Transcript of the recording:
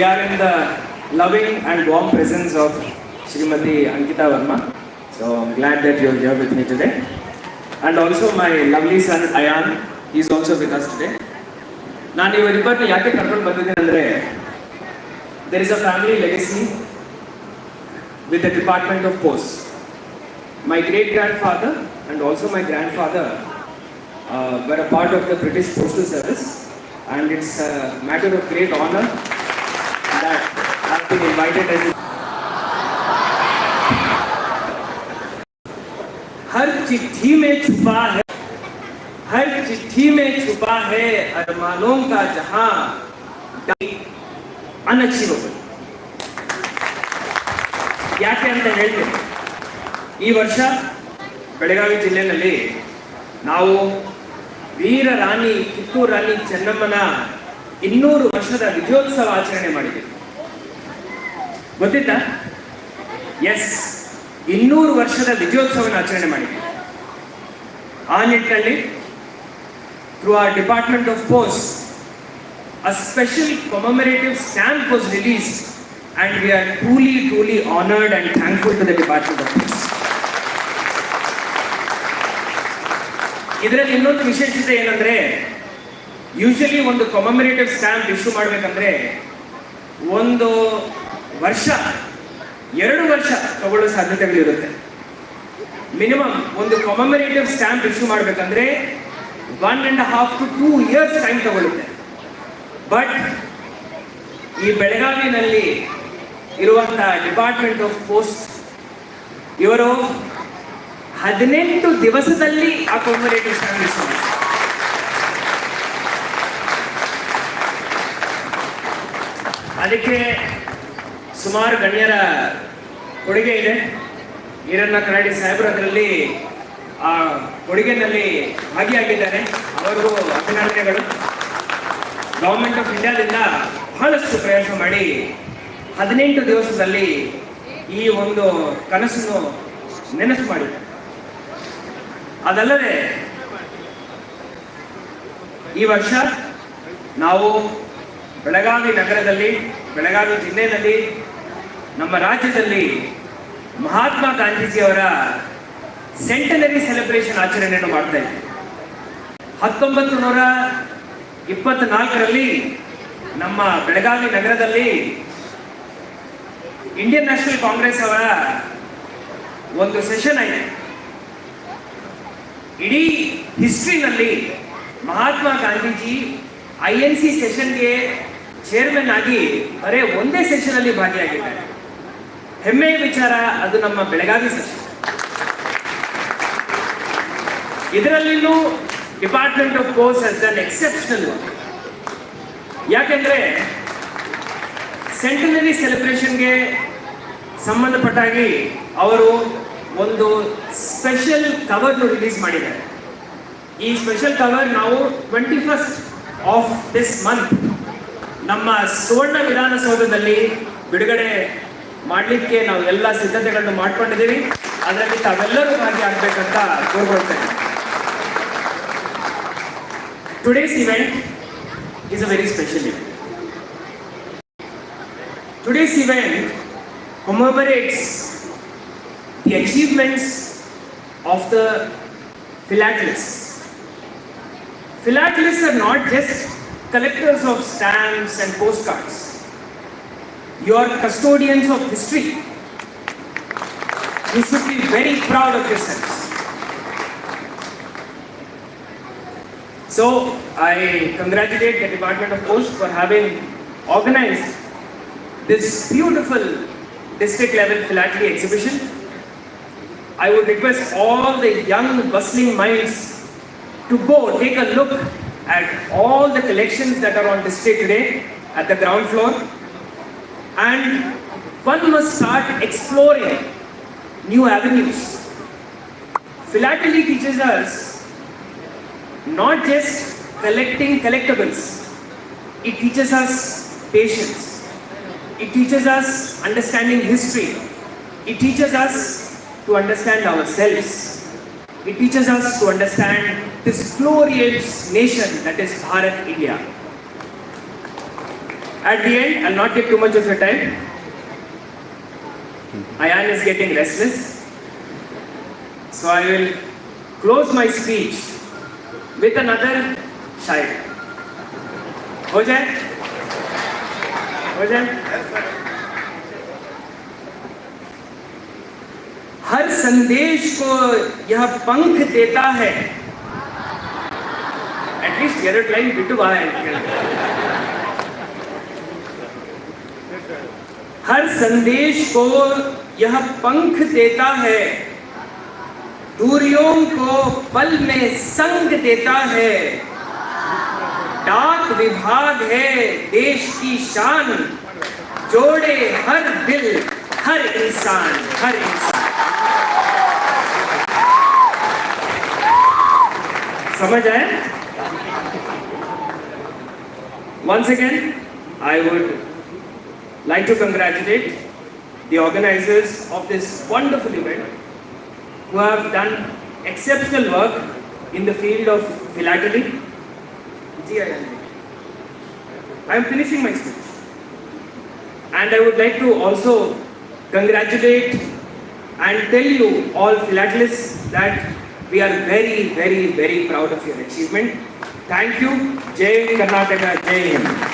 we are in the loving and warm presence of Srimati Ankita Verma. So I'm glad that you're here with me today. And also my lovely son Ayan, he's also with us today. ನಾನು ಇವರಿಬ್ಬರನ್ನ ಯಾಕೆ ಕರ್ಕೊಂಡು ಬಂದಿದ್ದೀನಿ ಅಂದರೆ there is a family legacy with the Department of Post. My great grandfather and also my grandfather uh, were a part of the British Postal Service, and it's a matter of great honor that I've been invited as. हर चिट्ठी में छुपा है हर चिट्ठी में छुपा है अरमानों का जहां ಅನಚಿವಬಲ್ ಯಾಕೆ ಅಂತ ಹೇಳ್ತೀನಿ ಈ ವರ್ಷ ಬೆಳಗಾವಿ ಜಿಲ್ಲೆಯಲ್ಲಿ ನಾವು ವೀರ ರಾಣಿ ಕಿತ್ತೂರು ರಾಣಿ ಚೆನ್ನಮ್ಮನ ಇನ್ನೂರು ವರ್ಷದ ವಿಜಯೋತ್ಸವ ಆಚರಣೆ ಮಾಡಿದ್ದೀವಿ ಗೊತ್ತಿತ್ತಾ? ಎಸ್ ಇನ್ನೂರು ವರ್ಷದ ವಿಜಯೋತ್ಸವನ ಆಚರಣೆ ಮಾಡಿದ್ವಿ. ಆ ನಿಟ್ಟಿನಲ್ಲಿ through our department of post a special commemorative stamp was release and we are truly truly honoured and thankful to the department of post ಇದರಲ್ಲಿ ಇನ್ನೊಂದು ವಿಶೇಷತೆ ಏನಂದ್ರೆ ಯೂಶಲಿ ಒಂದು ಕೊಮಮರೇಟಿವ್ ಸ್ಟ್ಯಾಂಪ್ ಇಶ್ಯೂ ಮಾಡಬೇಕಂದ್ರೆ, ಒಂದು ವರ್ಷ, ಎರಡು ವರ್ಷ ತಗೊಳ್ಳೋ ಸಾಧ್ಯತೆಗಳಿರುತ್ತೆ. ಮಿನಿಮಮ್ ಒಂದು ಕಮಮರೇಟಿವ್ ಸ್ಟ್ಯಾಂಪ್ ಇಶ್ಯೂ ಮಾಡಬೇಕಂದ್ರೆ one and half to two years time ತಗೊಳ್ಳುತ್ತೆ but ಈ ಬೆಳಗಾವಿನಲ್ಲಿ ಇರುವಂತಹ ಡಿಪಾರ್ಟ್ಮೆಂಟ್ ಆಫ್ ಪೋಸ್ಟ್ ಇವರು ಹದಿನೆಂಟು ದಿವಸದಲ್ಲಿ ಆ ಕೊಮರೇಟಿವ್ ಸ್ಟ್ಯಾಂಪ್ ಇಶ್ಯೂ ಮಾಡ್ತಾರೆ. ಅದಕ್ಕೆ ಸುಮಾರು ಗಣ್ಯರ ಕೊಡುಗೆ ಇದೆ. ಈರಣ್ಣ ಕರಾಡಿ ಸಾಹೇಬರು ಅದರಲ್ಲಿ, ಆ, ಕೊಡುಗೆನಲ್ಲಿ ಭಾಗಿಯಾಗಿದ್ದಾರೆ. ಅವರಿಗೂ ಅಭಿನಂದನೆಗಳು. ಗೌರ್ಮೆಂಟ್ ಆಫ್ ಇಂಡಿಯಾದಿಂದ ಬಹಳಷ್ಟು ಪ್ರಯತ್ನ ಮಾಡಿ ಹದಿನೆಂಟು ದಿವಸದಲ್ಲಿ ಈ ಒಂದು ಕನಸನ್ನು ನೆನಸು ಮಾಡಿ ಅದಲ್ಲದೆ, ಈ ವರ್ಷ ನಾವು ಬೆಳಗಾವಿ ನಗರದಲ್ಲಿ, ಬೆಳಗಾವಿ ಜಿಲ್ಲೆಯಲ್ಲಿ ನಮ್ಮ ರಾಜ್ಯದಲ್ಲಿ ಮಹಾತ್ಮ ಗಾಂಧೀಜಿಯವರ ಸೆಂಟನರಿ ಸೆಲೆಬ್ರೇಷನ್ ಆಚರಣೆಯನ್ನು ಮಾಡ್ತಾ ಇದ್ದೀವಿ ಹತ್ತೊಂಬತ್ತು ನೂರ ಇಪ್ಪತ್ನಾಲ್ಕರಲ್ಲಿ ನಮ್ಮ ಬೆಳಗಾವಿ ನಗರದಲ್ಲಿ ಇಂಡಿಯನ್ ನ್ಯಾಷನಲ್ ಕಾಂಗ್ರೆಸ್ ಅವರ ಒಂದು ಸೆಷನ್ ಆಗಿದೆ ಇಡೀ ಹಿಸ್ಟ್ರಿನಲ್ಲಿ Mahatma Gandhiji I N C ಸೆಷನ್ಗೆ chairman ಆಗಿ ಬರೇ ಒಂದೇ ಸೆಷನ್ ಅಲ್ಲಿ ಭಾಗಿಯಾಗಿದ್ದಾರೆ. ಹೆಮ್ಮೆಯ ವಿಚಾರ ಅದು ನಮ್ಮ ಬೆಳಗಾವಿ ಸಚಿವ. ಇದರಲ್ಲಿನೂ department of course has done exceptional ಯಾಕೆಂದ್ರೆ ಸೆಂಟನರಿ ಸೆಲೆಬ್ರೇಷನ್ಗೆ ಸಂಬಂಧಪಟ್ಟಾಗಿ ಅವರು ಒಂದು ಸ್ಪೆಷಲ್ ಕವರ್ ರಿಲೀಸ್ ಮಾಡಿದ್ದಾರೆ. ಈ ಸ್ಪೆಷಲ್ ಕವರ್ ನಾವು twenty first of this month ನಮ್ಮ ಸುವರ್ಣ ವಿಧಾನಸೌಧದಲ್ಲಿ ಬಿಡುಗಡೆ ಮಾಡಲಿಕ್ಕೆ ನಾವು ಎಲ್ಲ ಸಿದ್ಧತೆಗಳನ್ನು ಮಾಡ್ಕೊಂಡಿದ್ದೀವಿ. ಅದರಲ್ಲಿ ತಾವೆಲ್ಲರೂ ಹಾಗೆ ಆಗ್ಬೇಕಂತ ಕೋರ್ಕೊಳ್ತೇನೆ. Today's event is a very special event today's event commemorates the achievements of the philatelists philatelists are not just collectors of stamps and postcards You are custodians of history. You should be very proud of yourselves. So I congratulate the Department of Post for having organized this beautiful district level philately exhibition. I would request all the young bustling minds to go take a look at all the collections that are on display today at the ground floor and one must start exploring new avenues. Philately teaches us not just collecting collectibles, it teaches us patience. It teaches us understanding history. It teaches us to understand ourselves. It teaches us to understand this glorious nation that is Bharat India. At the end, and not take too much of your time. Ayan is getting restless. So I will close my speech with another शायर Ho जाए Ho जाए हर संदेश को यह पंख देता है at least line बिटवा है हर संदेश को यह पंख देता है। दूरियों को पल में संग देता है। डाक विभाग है देश की शान। जोड़े हर दिल हर इंसान हर इंसान। समझ आए Once again, I would like to congratulate the organizers of this wonderful event who have done exceptional work in the field of philately. I am. Finishing my speech. And I would like to also congratulate and tell you all philatelists that we are very, very, very proud of your achievement. Thank you. Jai Karnataka, Jai Hind.